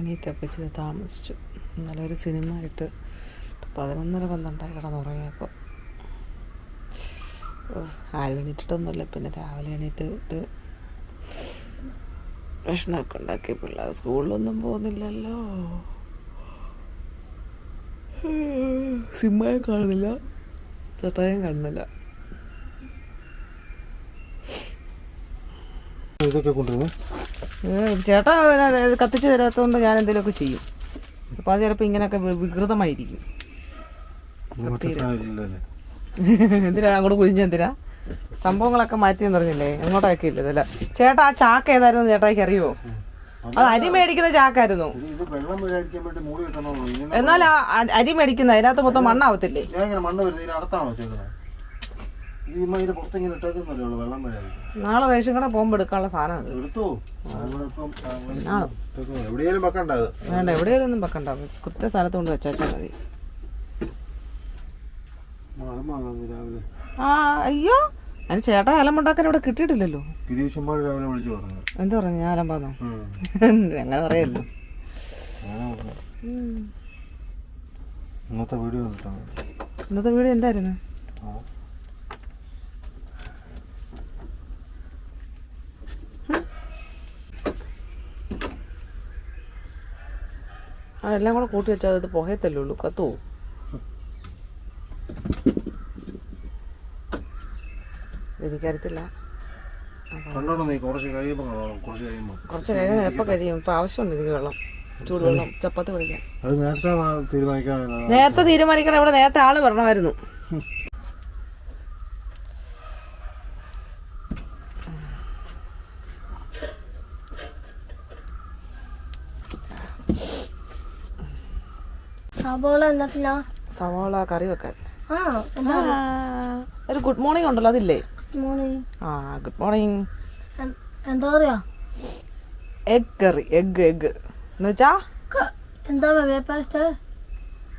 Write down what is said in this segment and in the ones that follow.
എണീറ്റപ്പോൾ ഇച്ചിരി താമസിച്ചു. ഇന്നലെ ഒരു സിനിമ ആയിട്ട് പതിനൊന്നര പന്ത്രണ്ടായി കിടന്നുറങ്ങിയപ്പോൾ ഓ ആരും എണീറ്റിട്ടൊന്നുമില്ല. പിന്നെ രാവിലെ എണീറ്റിട്ട് ഭക്ഷണമൊക്കെ ഉണ്ടാക്കി. പിള്ളേർ സ്കൂളിലൊന്നും പോകുന്നില്ലല്ലോ. സിമ്മയെ കാണുന്നില്ല. ചേട്ടായും കാണുന്നില്ല. ഇതൊക്കെ കൊണ്ടുവരുന്നു? ചേട്ടാ കത്തിച്ചു തരാത്തോണ്ട് തരാത്തതുകൊണ്ട് ഞാൻ എന്തെങ്കിലുമൊക്കെ ചെയ്യും. അപ്പൊ അത് ചിലപ്പോൾ ഇങ്ങനെയൊക്കെ വികൃതമായിരിക്കും. എന്തിനാ അങ്ങോട്ട് കുഴിഞ്ഞ എന്തിനാ? സംഭവങ്ങളൊക്കെ മാറ്റി പറഞ്ഞില്ലേ? എങ്ങോട്ടൊക്കെ ഇല്ല ചേട്ടാ ആ ചാക്ക് ഏതായിരുന്നു ചേട്ടായിക്ക് അറിയോ അത് അരി മേടിക്കുന്ന ചാക്കായിരുന്നു. എന്നാൽ അ- അരി മേടിക്കുന്ന അതിനകത്ത് മൊത്തം മണ്ണാവത്തില്ലേ? നാളെ റേഷൻ കട പോകുമ്പോ എടുക്കാനുള്ള സാധനം എടുത്തോ. എവിടെയാലും വെക്കണ്ട വേണ്ട എവിടെയെങ്കിലും ഒന്നും വെക്കണ്ട. കുത്ത സ്ഥലത്ത് കൊണ്ട് വെച്ചാൽ മതി. ആ അയ്യോ അതിന് ചേട്ടാ അലമുണ്ടാക്കാൻ ഇവിടെ കിട്ടിയിട്ടില്ലല്ലോ. ഗിരീഷന്മാർ രാവിലെ വിളിച്ചു പറഞ്ഞു. എന്താ പറഞ്ഞു? ഞാൻ അലമ്പാന്നോ? ഉം. അങ്ങനെ പറയല്ലോ. ഇന്നത്തെ വീഡിയോ ഇന്നത്തെ വീട് എന്തായിരുന്നു? അതെല്ലാം കൂടെ കൂട്ടി വെച്ചാൽ അത് പുകയത്തല്ലേ ഉള്ളൂ കത്തു എനിക്കറിയത്തില്ല. കുറച്ച് കഴിയുമ്പോൾ എപ്പോൾ കഴിയും? ഇപ്പം ആവശ്യമുണ്ട് എനിക്ക് വെള്ളം ചൂടുവെള്ളം ചപ്പാത്തി നേരത്തെ നേരത്തെ തീരുമാനിക്കണം. ഇവിടെ നേരത്തെ ആൾ വരണമായിരുന്നു. സബോള എന്നത്തിനാ സവാള കറി വെക്കാൻ. ഒരു ഗുഡ് മോർണിംഗ് ഉണ്ടല്ലോ അതില്ലേ? ആ ഗുഡ് മോർണിംഗ് എന്താ പറയാ? എഗ് കറി എഗ് എഗ് എന്ന് വെച്ചാ? എന്താ വേപ്പാസ്റ്റ്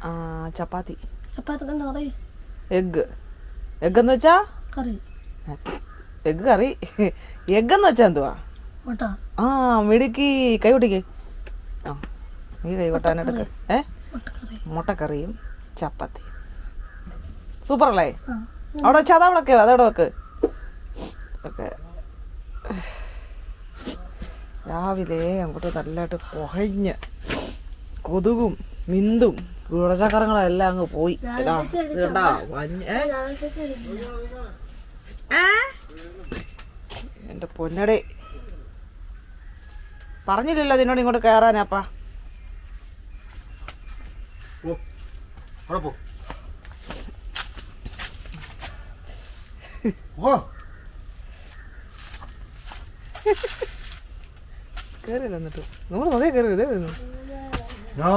ആ, ചപ്പാത്തി. ചപ്പാത്തി എന്താ കറി? എഗ് എഗ് എന്ന് വെച്ചാ? കറി. എഗ് കറി. എഗ് എന്ന് വെച്ചാ എന്തുവാ? ആ മിടുക്കി. കൈ കൊട്ടിക്കേ ആ നീ കൈ കൊട്ടാനെടുക്ക ഏ? മുട്ടക്കറിയും ചപ്പാത്തിയും. സൂപ്പർ അല്ലേ ആ. അവിടെ വെച്ചാൽ അതവിടെ വെക്ക് അതവിടെ വെക്ക്. ഓക്കെ. രാവിലെ അങ്ങോട്ട് നല്ലതായിട്ട് പുകഞ്ഞ് കൊതുകും മിന്തും ഗുണചക്രങ്ങളെല്ലാം അങ്ങ് പോയി? എന്റെ പൊന്നടേ. പറഞ്ഞില്ലല്ലോ അതിനോട് ഇങ്ങോട്ട് കയറാനാപ്പാ ഓ അവിടെ പോ ഓ കയറില്ല എന്നിട്ട്. നമ്മൾ അതേ കയറി ഇതേ വരുന്നു ഞാൻ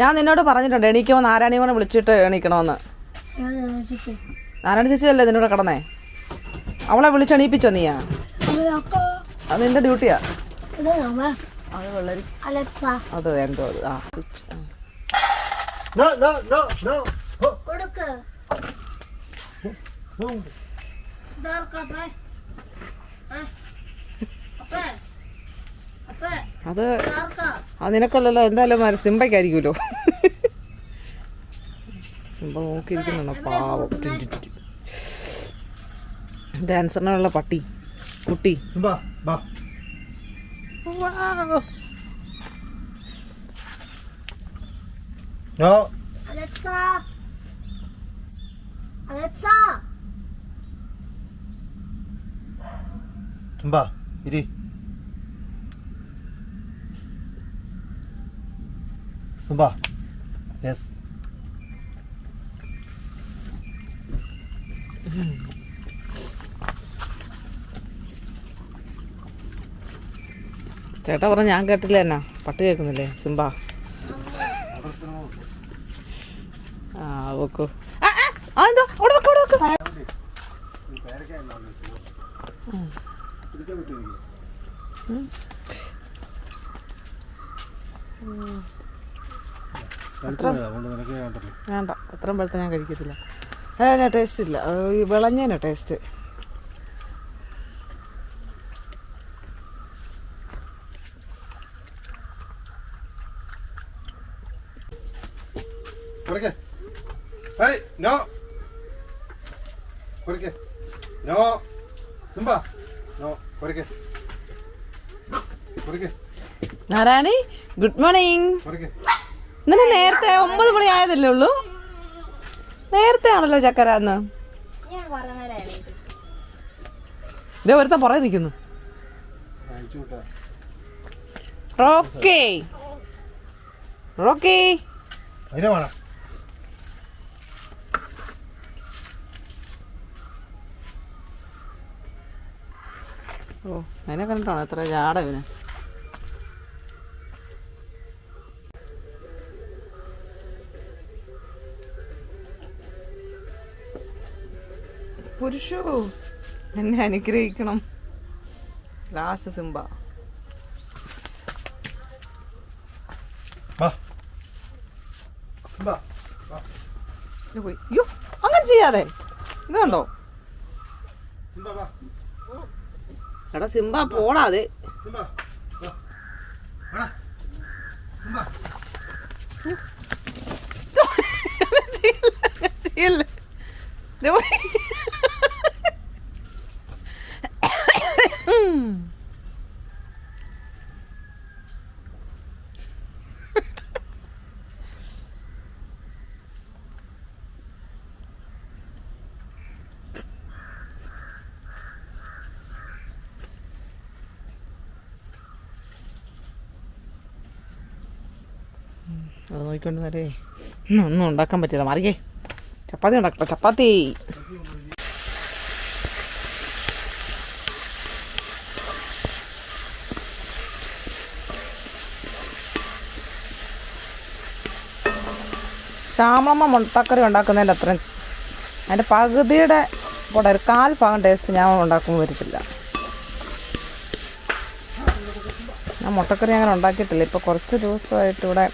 ഞാൻ നിന്നോട് പറഞ്ഞിട്ടുണ്ട് എണീക്കുമ്പോൾ നാരായണിയോനെ വിളിച്ചിട്ട് എണീക്കണമെന്ന്. നാരായണ ചേച്ചിയല്ലേ നിന്നോട് കിടന്നേ? അവളെ വിളിച്ച് എണീപ്പിച്ചോ നീയാ? അത് നിന്റെ ഡ്യൂട്ടിയാ? അത് വെള്ളരി അലക്സ. അത് എന്തോ അത്. ആ സ്വിച്ച് അത് അത് നിനക്കല്ലല്ലോ. എന്തായാലും സിംബയ്ക്കായിരിക്കുമല്ലോ. സിംബ നോക്കിയിരിക്കുന്നുണ്ടോ പാവം. ഡാൻസറിനുള്ള പട്ടി. കുട്ടി ബാ ബാ നോ അലക്സ അലക്സ തുമ്പാ ഇരി തുമ്പാ യെസ് ചേട്ടാ പറഞ്ഞ ഞാൻ കേട്ടില്ല എന്നാ. പട്ട് കേൾക്കുന്നില്ലേ? സിംബ. ആ വെക്കൂ. എന്തോ? അവിടെ വെക്ക് അവിടെ വെക്ക്. അതുകൊണ്ട് നിനക്ക് വേണ്ടല്ലോ വേണ്ട അത്രയും പഴുത്ത ഞാൻ കഴിക്കത്തില്ല. അതിനാ ടേസ്റ്റ് ഇല്ല. ഈ വിളഞ്ഞേനാ ടേസ്റ്റ് കുറയ്ക്ക് ഹേയ് നോ കുറയ്ക്ക് നോ സിംബ നോ കുറയ്ക്ക് കുറയ്ക്ക് നാരായണി ഗുഡ് മോർണിംഗ് ഇന്നലെ നേരത്തെ ഒമ്പത് മണി ആയതല്ലേ ഉള്ളൂ? നേരത്തെ ആണല്ലോ ചക്കര അന്ന്. ഇതേ ഒരുത്ത പുറകെ നിൽക്കുന്നു റോക്കി. റോക്കി. ഓ അതിനെ കണ്ടിട്ടാണോ എത്ര ജാട ഇവന്? പുരുഷു എന്നെ അനുഗ്രഹിക്കണം. ലാസ്റ്റ് സിംബ അയ്യോ അങ്ങനെ ചെയ്യാതെ. ഇത് കണ്ടോ? സിംബ വാ. എടാ സിംബ പോടാതെ. സിംബ വാ. വാ. ചെയ്യല്ലേ ചെയ്യല്ലേ ദേ പോയി. അത് നോക്കിക്കൊണ്ട് നേരേ ഒന്നും ഉണ്ടാക്കാൻ പറ്റില്ല. മാറിയേ ചപ്പാത്തി ഉണ്ടാക്കട്ടെ. ചപ്പാത്തി. ശ്യാമളമ്മ മുട്ടക്കറി ഉണ്ടാക്കുന്നതിന്റെ അത്രയും അതിന്റെ പകുതിയുടെ കൂടെ ഒരു കാൽ ഭാഗം ടേസ്റ്റ് ഞാൻ ഉണ്ടാക്കുമ്പോൾ വരത്തില്ല. ഞാൻ മുട്ടക്കറി അങ്ങനെ ഉണ്ടാക്കിയിട്ടില്ല. ഇപ്പോൾ കുറച്ച് ദിവസമായിട്ട് ഇവിടെ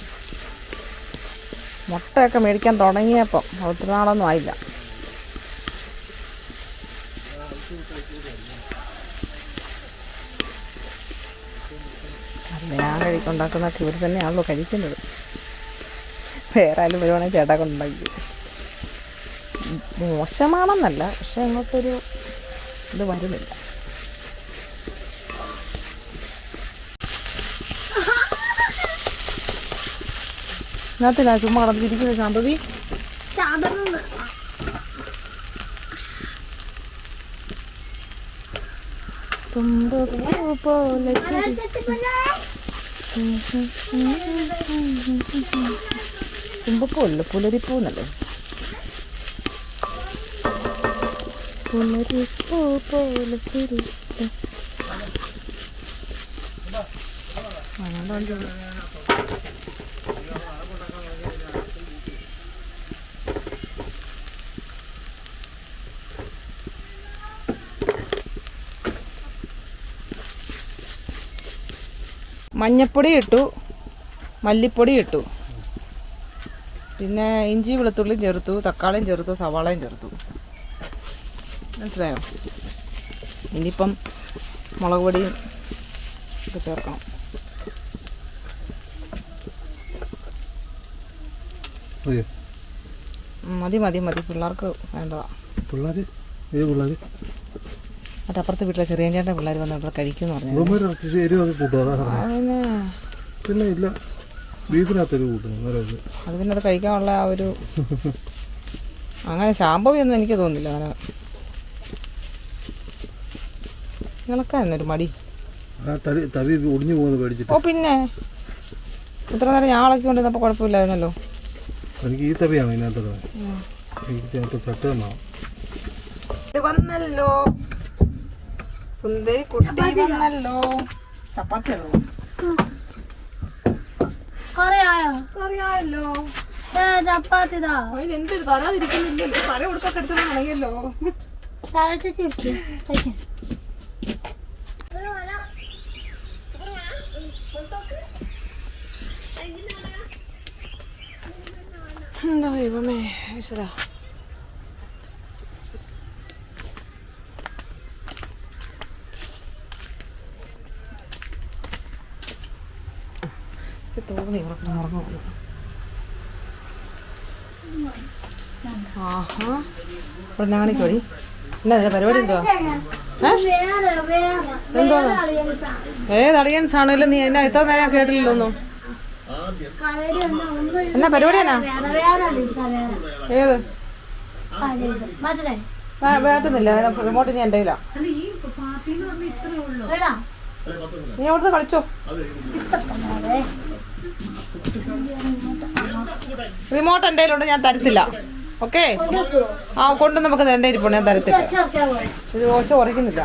മുട്ടയൊക്കെ മേടിക്കാൻ തുടങ്ങിയപ്പം ഒത്തിരി നാളൊന്നും ആയില്ല. ഞാൻ കഴിക്കുണ്ടാക്കുന്നൊക്കെ ഇവർ തന്നെയാണല്ലോ കഴിക്കുന്നത്. വേറെ ആരും വരുവാണെങ്കിൽ ചേട്ടാ കൊണ്ടുണ്ടാക്കി മോശമാണെന്നല്ല പക്ഷെ അങ്ങോട്ടൊരു ഇത് വരുന്നില്ല. ഇതിനകത്തില്ല ചുമ്മാ ചാതറുണ്ട് തുമ്പപ്പൂ പോലെ ചിരി പുലരിപ്പൂന്നല്ലേ പുലരിപ്പൂ പോലെ ചിരി മഞ്ഞപ്പൊടി ഇട്ടു. മല്ലിപ്പൊടി ഇട്ടു. പിന്നെ ഇഞ്ചി വെളുത്തുള്ളിയും ചേർത്തു. തക്കാളിയും ചേർത്തു. സവാളയും ചേർത്തു. മനസ്സിലായോ? ഇനിയിപ്പം മുളക് പൊടിയും ഒക്കെ ചേർക്കണം. മതി മതി മതി. പിള്ളേർക്ക് വേണ്ടതാ. പിള്ളേർ ഏത് അപ്പുറത്തെ വീട്ടിലെ ചെറിയ ചേട്ടന്റെ പിള്ളേർ വന്ന് ഇവിടെ കഴിക്കുമെന്ന് പറഞ്ഞു പിന്നെ ഇല്ല അത് പിന്നെ അത് കഴിക്കാനുള്ള ആ ഒരു അങ്ങനെ ശാമ്പവിയൊന്നും എനിക്ക് തോന്നില്ല അങ്ങനെ. ഇളക്കാന്നൊരു മടി? ആ തടി തവി ഒടിഞ്ഞു പോകുന്നത് പേടിച്ചിട്ട്. ഓ പിന്നെ. ഇത്ര നേരം ഞാൻ ഇളക്കി കൊണ്ടിരുന്നപ്പോൾ കുഴപ്പമില്ലായിരുന്നല്ലോ. എനിക്ക് ഈ തവിയാണ് എനിക്ക് ഇതിനകത്ത് ചട്ട തന്നാ ഇത് വന്നല്ലോ. സുന്ദരി കുട്ടി വന്നല്ലോ ചപ്പാത്തി അറിയാമല്ലോ അതിന് എന്തൊരു തരാതിരിക്കുന്നില്ലല്ലോ തല കൊടുത്തൊക്കെ എടുത്തു തുടങ്ങിയല്ലോ തലച്ച് ചുറ്റി തയ്ക്കാൻ എന്താ ദൈവമേ ഈശ്വര. ഇവിടെ വഴി എന്നാ പരിപാടി എന്തുവാ? സാധനം ഏത് ആണെങ്കിലും നീ എന്നാ ഇത്ര നേരം കേട്ടില്ലല്ലോ ഒന്നും. എന്നാ പരിപാടി ഏത്? വേട്ടുന്നില്ല റിമോട്ട് ഞാൻ എന്റെ നീ അവിടുന്ന് കളിച്ചോ. റിമോട്ട് എന്റെ കയ്യിലുണ്ട് ഞാൻ തരത്തില്ല. ഓക്കെ? ആ കൊണ്ട് നമുക്ക് എന്റെ ഇരിപ്പുണ്ട്. ഞാൻ തരത്തില്ല ഇത് കുറച്ച് കുറയ്ക്കുന്നില്ല.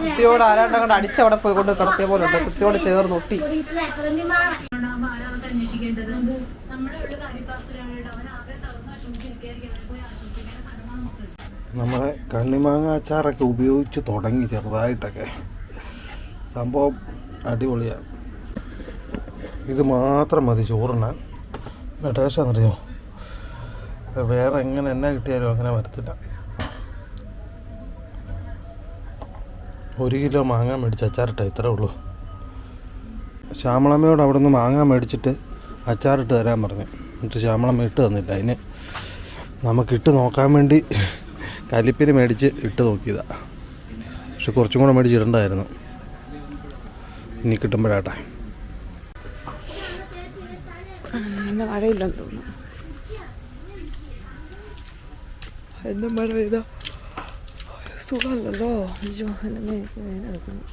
കൃത്യോട് ആരാണ്ട് കൊണ്ട് അടിച്ചവിടെ പോയി കൊണ്ട് കിടത്തിയ പോലെ ഉണ്ട്. കുത്തിയോട് ചേർന്ന് ഒട്ടി. നമ്മളെ കണ്ണിമാങ്ങ അച്ചാറൊക്കെ ഉപയോഗിച്ച് തുടങ്ങി ചെറുതായിട്ടൊക്കെ. സംഭവം അടിപൊളിയാണ് ഇത് മാത്രം മതി ചോറുണ്ണാൻ. ടേസ്റ്റാണെന്നറിയോ വേറെ എങ്ങനെ എന്നെ കിട്ടിയാലും അങ്ങനെ വരത്തില്ല. ഒരു കിലോ മാങ്ങ മേടിച്ച് അച്ചാറിട്ട ഇത്രേ ഉള്ളൂ. ശ്യാമളമ്മയോട് അവിടെ നിന്ന് മാങ്ങ മേടിച്ചിട്ട് അച്ചാറിട്ട് തരാൻ പറഞ്ഞു. എന്നിട്ട് ശ്യാമളമ്മ ഇട്ട് തന്നില്ല. അതിന് നമുക്ക് ഇട്ട് നോക്കാൻ വേണ്ടി കലിപ്പിന് മേടിച്ച് ഇട്ട് നോക്കിയതാണ് പക്ഷെ കുറച്ചും കൂടെ മേടിച്ച് ഇടണ്ടായിരുന്നു. ഇനി കിട്ടുമ്പോഴാട്ടെ. മഴയില്ലെന്ന് തോന്നുന്നു. എന്നും മഴ പെയ്താ? സുഖമല്ലല്ലോ. അയ്യോ എന്റെ വേദന എടുക്കുന്നു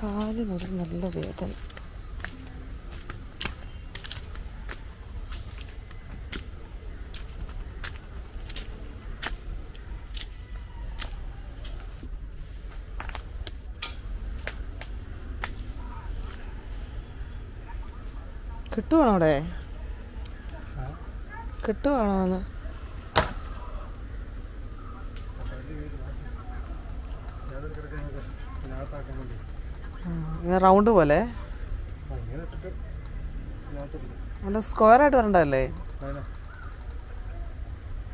കാൽ നല്ല വേദന. കിട്ടുവാണോ അവിടെ കിട്ടുവാണോ എന്ന് ഇങ്ങനെ റൗണ്ട് പോലെ? നല്ല സ്ക്വയർ ആയിട്ട് വരണ്ടല്ലേ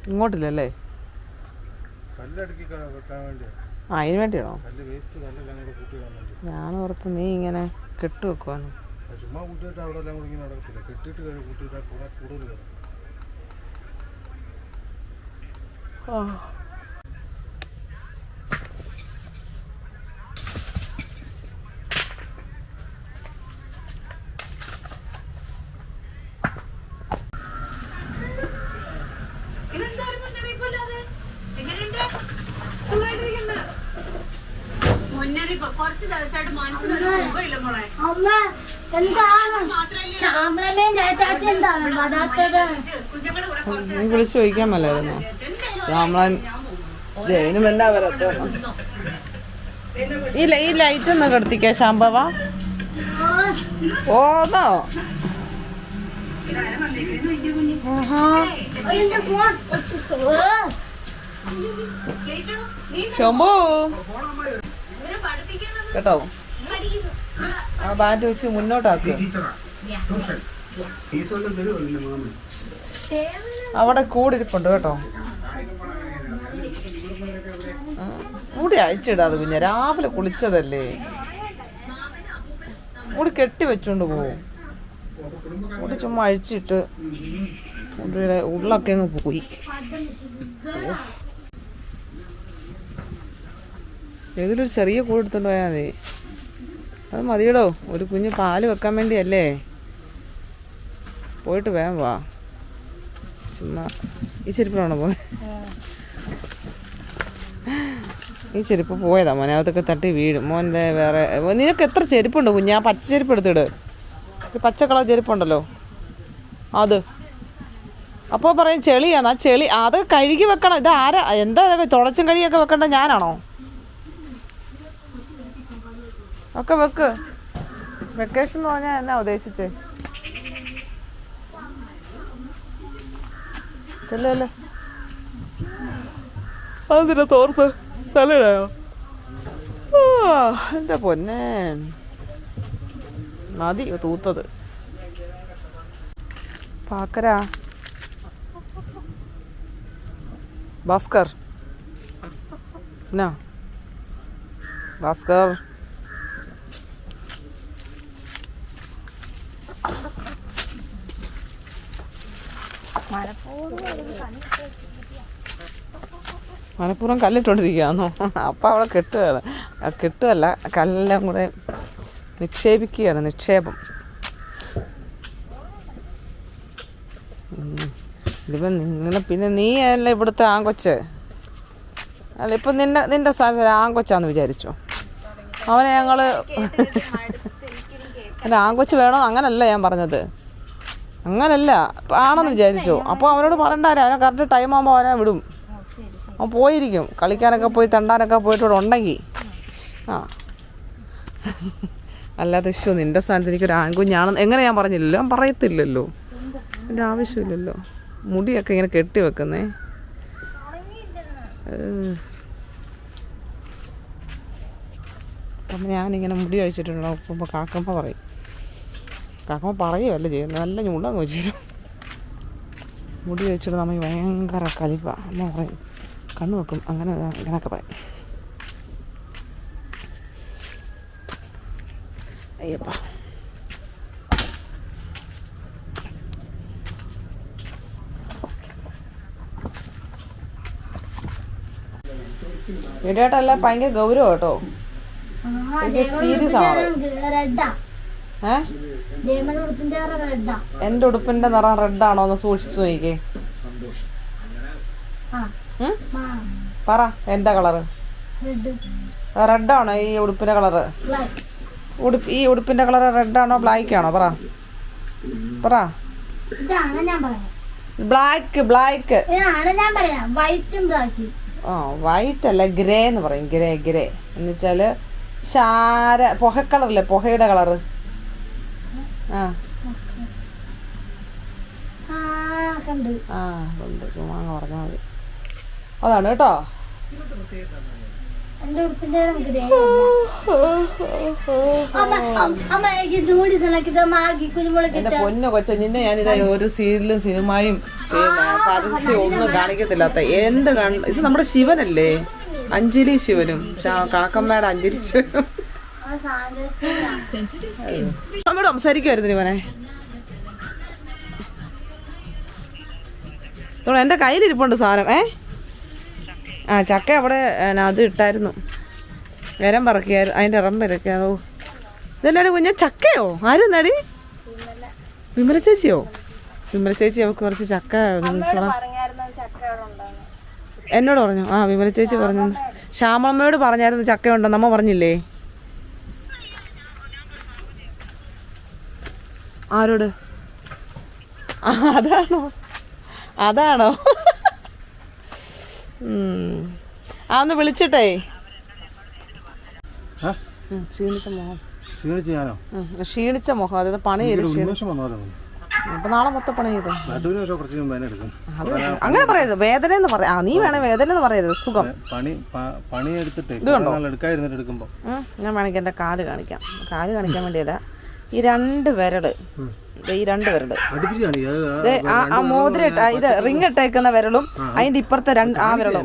ഇങ്ങോട്ടില്ലല്ലേ അതിന് വേണ്ടിയാണോ? ഞാൻ ഓർത്ത് നീ ഇങ്ങനെ കെട്ടു വെക്കുവാണ് അത് ചുമ്മാ കൂട്ടിയിട്ട് അവിടെ എല്ലാം കൂടി ഇങ്ങനെ നടക്കത്തില്ല. കെട്ടിയിട്ട് കഴിഞ്ഞ് കൂട്ടിയിട്ടാൽ കൂടെ കൂടുതൽ കയറും. നീ വിളിച്ചു ചോദിക്കാൻ മേലായിരുന്നു. ശ്യാമളൻ ജയനും എന്നാ വരത്തോ ഇല്ല ഈ ലൈറ്റ് ഒന്ന് കെടുത്തിക്കാ എന്റെ ഫോൺ ശംഭു. കേട്ടോ? ആ ബാറ്റ് വെച്ച് മുന്നോട്ടാക്കുക അവിടെ കൂടിരിപ്പുണ്ട് കേട്ടോ. കൂടി മുടി അഴിച്ചിടാതെ കുഞ്ഞ രാവിലെ കുളിച്ചതല്ലേ? മുടി കെട്ടി വെച്ചോണ്ട് പോവും. മുടി ചുമ്മാ അഴിച്ചിട്ട് മുടിയുടെ ഉള്ളൊക്കെ അങ്ങ് പോയി. ഏതിലൊരു ചെറിയ കൂട് എടുത്തോണ്ട് പോയാൽ മതി. അത് മതിയടോ. ഒരു കുഞ്ഞ് പാൽ വെക്കാൻ വേണ്ടിയല്ലേ? പോയിട്ട് വേഗം വാ. ചുമ്മാ. ഈ ചെരുപ്പിലാണോ പോ ഈ ചെരുപ്പ് പോയതാ. മോനെ അതൊക്കെ തട്ടി വീഴും. മോന്റെ വേറെ നിനക്ക് എത്ര ചെരുപ്പുണ്ട് കുഞ്ഞ്? പച്ച ചെരുപ്പ് എടുത്തിട് പച്ച കളർ ചെരുപ്പുണ്ടല്ലോ. അത്. അപ്പോൾ പറയും ചെളിയാണ് ആ ചെളി അത് കഴുകി വെക്കണം. ഇത് ആരാ? എന്താ തുടച്ചും കഴുകിയൊക്കെ വെക്കേണ്ട ഞാനാണോ? ഒക്കെ വെക്ക്. വെക്കേഷൻ എന്ന് പറഞ്ഞാൽ എന്നാ ഉദ്ദേശിച്ചേ? ചെല്ലല്ലേ അതിനെ തോർത്ത്. തലയിടായോ? എന്റെ എന്റെ പൊന്നെ. മതി തൂത്തത്. പാക്കരാ. ഭാസ്കർ. എന്നാ? ഭാസ്കർ. മനപ്പൂർവം കല്ലിട്ടോണ്ടിരിക്കുകയാണോ അപ്പം അവളെ കെട്ടുകയാണ്. കെട്ടുകയല്ല കല്ലെല്ലാം കൂടെ നിക്ഷേപിക്കുകയാണ് നിക്ഷേപം. ഇതിപ്പം നിങ്ങൾ പിന്നെ നീ അല്ല ഇവിടുത്തെ ആങ്കൊച്ച്? അല്ല ഇപ്പം നിന്നെ നിന്റെ സ്ഥലത്തിൽ ആങ്കൊച്ചാന്ന് വിചാരിച്ചോ? അവനെ ഞങ്ങൾ അല്ല ആങ്കൊച്ച് വേണോ അങ്ങനല്ല ഞാൻ പറഞ്ഞത്. അങ്ങനല്ല. ആണെന്ന് വിചാരിച്ചു. അപ്പോൾ അവനോട് പറയണ്ടാരെ അവനെ കറക്റ്റ് ടൈം ആകുമ്പോൾ അവനെ വിടും. അവൻ പോയിരിക്കും. കളിക്കാനൊക്കെ പോയി തണ്ടാനൊക്കെ പോയിട്ട് ഇവിടെ ഉണ്ടെങ്കിൽ ആ. അല്ലാതെ ഇഷ്ടം നിന്റെ സ്ഥാനത്ത് എനിക്കൊരു ആൺകുഞ്ഞാണെന്ന് എങ്ങനെ ഞാൻ പറഞ്ഞില്ലല്ലോ? ഞാൻ പറയത്തില്ലല്ലോ. എന്റെ ആവശ്യമില്ലല്ലോ. മുടിയൊക്കെ ഇങ്ങനെ കെട്ടി വെക്കുന്നേ. അപ്പം ഞാനിങ്ങനെ മുടി അഴിച്ചിട്ടുണ്ടോ ഒപ്പം കാക്കമ്മ പറയും. കാക്കമ്മ പറയുകയല്ല ചെയ്യുന്നത് നല്ല ഞുള്ളാന്ന് വെച്ചിരും മുടി വെച്ചിട്ട് നമ്മൾ ഭയങ്കര കലിപ്പ. എന്ന് പറയും കണ്ണു വെക്കും. അങ്ങനെ ഇങ്ങനെയൊക്കെ പറയും. അയ്യപ്പ. ഇടേട്ടല്ല ഭയങ്കര ഗൗരവം കേട്ടോ. സീരിയസ് ആണ് ജയമൻ ഉടുപ്പിന്റെ നിറം റെഡാണോ എന്ന് സൂക്ഷിച്ചു നോക്കിക്കേ. പറ എന്താ കളറ്? റെഡ്. റെഡാണോ ഈ ഉടുപ്പിന്റെ കളറ്? ഉടുപ്പ് ഈ ഉടുപ്പിന്റെ കളർ റെഡാണോ ബ്ലാക്ക് ആണോ പറ. പറ ബ്ലാക്ക് ബ്ലാക്കും. ആ വൈറ്റ് അല്ല ഗ്രേ എന്ന് പറയും. Grey grey. എന്ന് വെച്ചാൽ ചാര പുക കളറില്ലേ പുകയുടെ കളറ്? ആ. ഉണ്ട് ചുമ്മാ അങ്ങ് പറഞ്ഞാൽ മതി. അതാണ് കേട്ടോ. എന്റെ പൊന്നു കൊച്ച നിന്നെ ഞാനിതാ ഒരു സീരിയലും സിനിമയും പിന്നെ പരസ്യം ഒന്നും കാണിക്കത്തില്ലാത്ത എന്ത് കാണ ഇത് നമ്മുടെ ശിവനല്ലേ? അഞ്ജലി ശിവനും. കാക്കമ്മയുടെ അഞ്ജലി ശിവനും. നമ്മോട് സംസാരിക്കുമായിരുന്നു ഇവനെ എന്റെ എന്റെ കയ്യിലിരിപ്പുണ്ട് സാധനം ഏ? ആ ചക്ക അവിടെ അത് ഇട്ടായിരുന്നു. വരം പറക്കിയായിരുന്നു അതിന്റെ ഇറം ഇരക്കാതോ ഇതെന്നാടി കുഞ്ഞ ചക്കയോ? ആരും എന്നാടി വിമല ചേച്ചിയോ? വിമല ചേച്ചി അവൾക്ക് കുറച്ച് ചക്ക എന്നോട് പറഞ്ഞു? ആ വിമല ചേച്ചി പറഞ്ഞു ശ്യാമളമ്മയോട് പറഞ്ഞായിരുന്നു ചക്കയുണ്ടെന്ന് അമ്മ പറഞ്ഞില്ലേ? ആരോട്? ആ, അതാണോ? അതാണോ? അന്ന് ആ ഒന്ന് വിളിച്ചിട്ടേ. ക്ഷീണിച്ച മുഖം ക്ഷീണിച്ച് ഞാനോ? ക്ഷീണിച്ച മുഖം അതായത് പണി ചെയ്ത് അപ്പൊ നാളെ മൊത്തം പണി ചെയ്തു? അങ്ങനെ പറയരുത്. വേദന എന്ന് പറയാ. ആ നീ വേണേ വേദന എന്ന് പറയരുത്. സുഖം. പണി എടുത്തിട്ട് നാൾ എടുക്കുമ്പോൾ ഞാൻ വേണമെങ്കിൽ എന്റെ കാൽ കാണിക്കാം. കാൽ കാണിക്കാൻ വേണ്ടിയല്ല ഈ രണ്ട് വിരൾ ദേ ഈ രണ്ട് കാണിക്കുക ആ- മോതിരട്ട ഇത് റിങ് ഇട്ടേക്കുന്ന വിരലും അതിന്റെ ഇപ്പുറത്തെ രണ്ട് ആ വിരലും.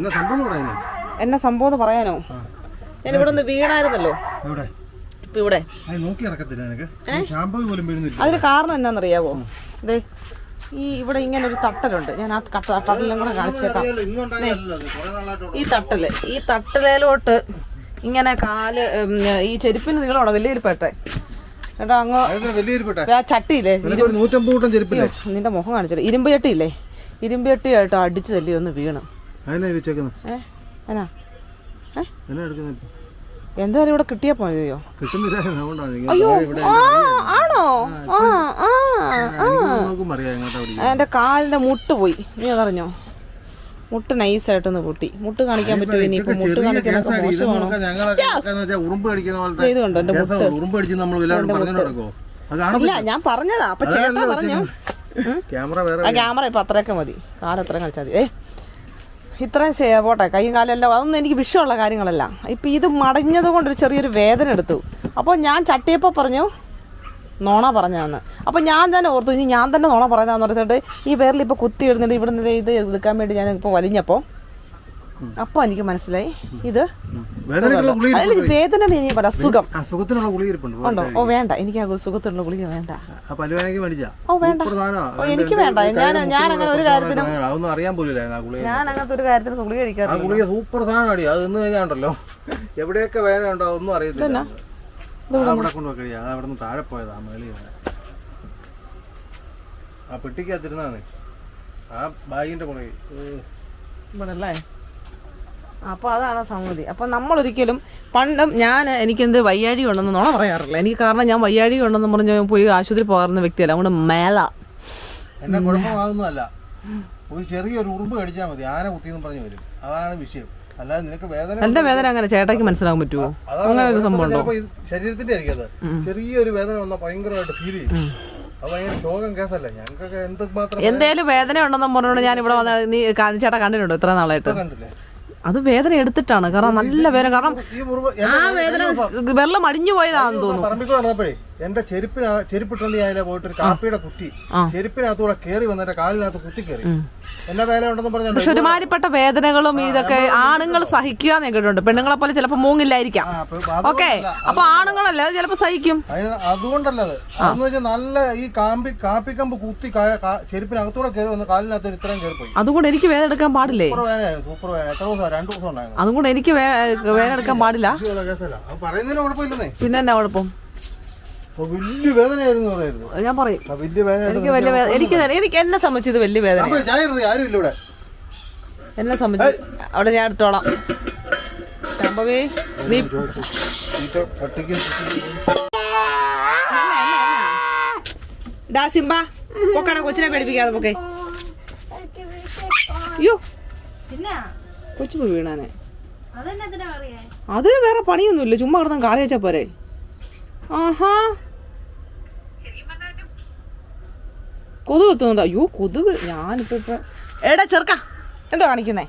എന്നാ സംഭവം എന്നെ പറയാനോ? ഞാൻ ഇവിടെ ഒന്ന് വീണായിരുന്നല്ലോ. ഇപ്പൊ ഇവിടെ. അത് നോക്കി നടക്കത്തില്ല നിനക്ക്. ഷാമ്പൂ പോലും വീഴുന്നില്ല. അതിന് കാരണം എന്നാന്നറിയാവോ ദേ ഈ ഇവിടെ ഇങ്ങനെ ഒരു തട്ടലുണ്ട്. ഞാൻ ആ കട്ട തട്ടലെല്ലാം കൂടെ കാണിച്ചേക്കാം. ഈ തട്ടൽ. ഈ തട്ടലേലോട്ട് ഇങ്ങനെ കാൽ ഈ ചെരുപ്പിന് നീളമാണോ? വലിയ ചെരുപ്പട്ടെ കേട്ടോ അങ്ങ് ആ ചട്ടിയില്ലേ? കൂട്ടം നിന്റെ മുഖം കാണിച്ചത് ഇരുമ്പ് ചട്ടിയില്ലേ? ഇരുമ്പ് ചട്ടി ചട്ടിയായിട്ട് അടിച്ചു തല്ലി ഒന്ന് വീണ്. എന്തായാലും ഇവിടെ കിട്ടിയാ പോയോ അയ്യോ. ആണോ? ആ ആ എന്റെ കാലിന്റെ മുട്ട് പോയി. നീ അതറിഞ്ഞോ? മുട്ട് നൈസായിട്ടൊന്ന് പൊട്ടി. മുട്ട് കാണിക്കാൻ പറ്റുമോ ഇനിയിപ്പോ മുട്ട് കാണിക്കാനൊക്കെ മോശമാണോ? ഇത് കണ്ടോ? ഇല്ല ഞാൻ പറഞ്ഞതാ. അപ്പൊ ചേട്ടാ പറഞ്ഞു. ആ ക്യാമറ ഇപ്പൊ അത്രയൊക്കെ മതി. കാലത്ര കളിച്ചാൽ മതി. ഏ ഇത്രയും ചെയ്യാ പോട്ടെ. കൈയും കാലെല്ലാം അതൊന്നും എനിക്ക് വിഷയമുള്ള കാര്യങ്ങളല്ല. ഇപ്പം ഇത് മടഞ്ഞത് ഒരു ചെറിയൊരു വേദന എടുത്തു. അപ്പോൾ ഞാൻ ചട്ടിയപ്പോൾ പറഞ്ഞു നോണ പറഞ്ഞാന്ന്. അപ്പോൾ ഞാൻ തന്നെ ഓർത്തു ഇനി ഞാൻ തന്നെ നോണ പറഞ്ഞാന്ന് പറഞ്ഞിട്ട് ഈ പേരിൽ ഇപ്പോൾ കുത്തി എഴുന്നിട്ട് ഇവിടെ നിന്ന് ഇത് എടുക്കാൻ വേണ്ടി ഞാൻ ഇപ്പോൾ വലിഞ്ഞപ്പോൾ അപ്പോൾ എനിക്ക് മനസ്സിലായി. ഇത് അതിൽ വേദന ഇനി പറ സുഖം. അസുഖത്തിനുള്ള ഗുളിക ഉണ്ടോ? ഓ വേണ്ട. എനിക്ക് ആ സുഖത്തിലുള്ള ഗുളിക വേണ്ട. ഓ വേണ്ട. ഓ എനിക്ക് വേണ്ട. ഞാൻ ഞാൻ അങ്ങനെ ഒരു കാര്യത്തിനും ഞാൻ അങ്ങനത്തെ ഒരു കാര്യത്തിനും ഗുളിക കഴിക്കാറില്ല സൂപ്പർ സാധനമാടി. അത് ഇന്ന് കഴിഞ്ഞാണ്ടല്ലോ. എവിടെയൊക്കെ വേദന ഉണ്ടോ ഒന്നും അറിയത്തില്ല. അവിടെ അത് അവിടെ നിന്ന് താഴെ പോയതാ മേളിൽ നിന്ന്. ആ പെട്ടിക്കകത്തിരുന്നാണ് ആ ബാഗിന്റെ പുറകെ. ഇവിടെ അല്ലേ അപ്പോൾ അതാണ് സംഗതി. അപ്പൊ നമ്മൾ ഒരിക്കലും പണ്ടും ഞാൻ എനിക്കെന്ത് വയ്യാഴി ഉണ്ടെന്ന് നോണ പറയാറില്ല. എനിക്ക് കാരണം ഞാൻ വയ്യാഴി ഉണ്ടെന്ന് പറഞ്ഞ് പോയി ആശുപത്രി പോകാറുന്ന വ്യക്തിയല്ല. അതുകൊണ്ട് മേല. എന്നെ കുഴപ്പമാകുന്നതല്ല. ഒരു ചെറിയൊരു ഉറുമ്പ് കടിച്ചാൽ മതി. ആന കുത്തിയെന്ന് പറഞ്ഞു വരും. അതാണ് വിഷയം. അല്ലാതെ നിനക്ക് വേദന എന്റെ വേദന അങ്ങനെ? ചേട്ടയ്ക്ക് മനസ്സിലാകാൻ പറ്റുമോ അങ്ങനെ ഒരു സംഭവം ഉണ്ടോ ചിലപ്പോ ഇത് ശരീരത്തിന്റെ ആയിരിക്കും അത്. ചെറിയൊരു വേദന വന്നാൽ ഭയങ്കരമായിട്ട് ഫീൽ ചെയ്യും. അത് ഭയങ്കര ശോകം കേസല്ല. ഞങ്ങൾക്കൊക്കെ എന്ത് മാത്രം എന്തേലും വേദന ഉണ്ടെന്ന് പറഞ്ഞോണ്ട് ഞാൻ ഇവിടെ വന്ന നീ കാ- ചേട്ടാ കണ്ടിട്ടുണ്ടോ ഇത്ര നാളായിട്ട്? കണ്ടില്ലേ? അത് വേദന എടുത്തിട്ടാണ്. കാരണം നല്ല വേദന. കാരണം ഈ മുറിവ് ആ വേദന വെള്ളം അടിഞ്ഞു പോയതാണെന്ന് തോന്നുന്നു. പറമ്പിക്കൂടെ നടന്നപ്പോഴേ എന്റെ ചെരുപ്പിന് ചെരുപ്പിട്ടുണ്ട് ഞാൻ അതിലെ പോയിട്ട് ഒരു കാപ്പിയുടെ കുറ്റി ചെരുപ്പിനകത്തൂടെ കയറി വന്ന് കാലിനകത്ത് കുത്തി കയറി എന്നാ വേല ഉണ്ടെന്ന് പറഞ്ഞോ പക്ഷെ ഒരുമാതിരിപ്പെട്ട വേദനകളും ഇതൊക്കെ ആണുങ്ങൾ സഹിക്കുക എന്ന് കേട്ടിട്ടുണ്ട്. പെണ്ണുങ്ങളെ പോലെ ചിലപ്പോ മൂങ്ങില്ലായിരിക്കാം. ഓക്കെ. അപ്പൊ ആണുങ്ങളല്ലേ അത് ചിലപ്പോൾ സഹിക്കും. അതുകൊണ്ടല്ലത് അതുകൊണ്ടല്ല അത്. അതെന്ന് വെച്ചാൽ നല്ല ഈ കാമ്പി കാപ്പിക്കമ്പ് കുത്തി ചെരുപ്പിനകത്തൂടെ കയറി വന്ന് കാലിനകത്ത് ഇത്രയും കയറി പോയി അതുകൊണ്ട് എനിക്ക് വേദന എടുക്കാൻ പാടില്ലേ? സൂപ്പർ വേദന. എത്ര ദിവസം രണ്ടു ദിവസം ഉണ്ടായിരുന്നു. അതുകൊണ്ട് എനിക്ക് വേദന എടുക്കാൻ പാടില്ല. പറയുന്നതിന് കുഴപ്പമില്ലെന്നേ. പിന്നെ എന്നാ കുഴപ്പം? വലിയ വേദനയായിരുന്നു പറയായിരുന്നു അത് ഞാൻ പറയും. വലിയ വേദന എനിക്ക് വലിയ വേദന എനിക്ക് എനിക്ക് എന്നെ സംബന്ധിച്ച് ഇത് വലിയ വേദന ചായ ആരും ഇല്ല ഇവിടെ. എന്നെ സംബന്ധിച്ച് അവിടെ ഞാൻ എടുത്തോളാം. ശാമ്പവേ നീ ഡാ സിംബ പൊക്കട കൊച്ചിനെ പേടിപ്പിക്കാതെ പൊക്കെ. അയ്യോ. കൊച്ചു പോയി വീണാനെ. അതെന്നെ പറയാ? അത് വേറെ പണിയൊന്നുമില്ല ചുമ്മാ കിടന്ന് കാലയച്ചാ വെച്ചാ പോരെ. ആഹാ. കൊതുക് എത്തുന്നുണ്ട് അയ്യോ കൊതുക്. ഞാനിപ്പോ ഇപ്പൊ എടാ ചെറുക്ക എന്താ കാണിക്കുന്നേ?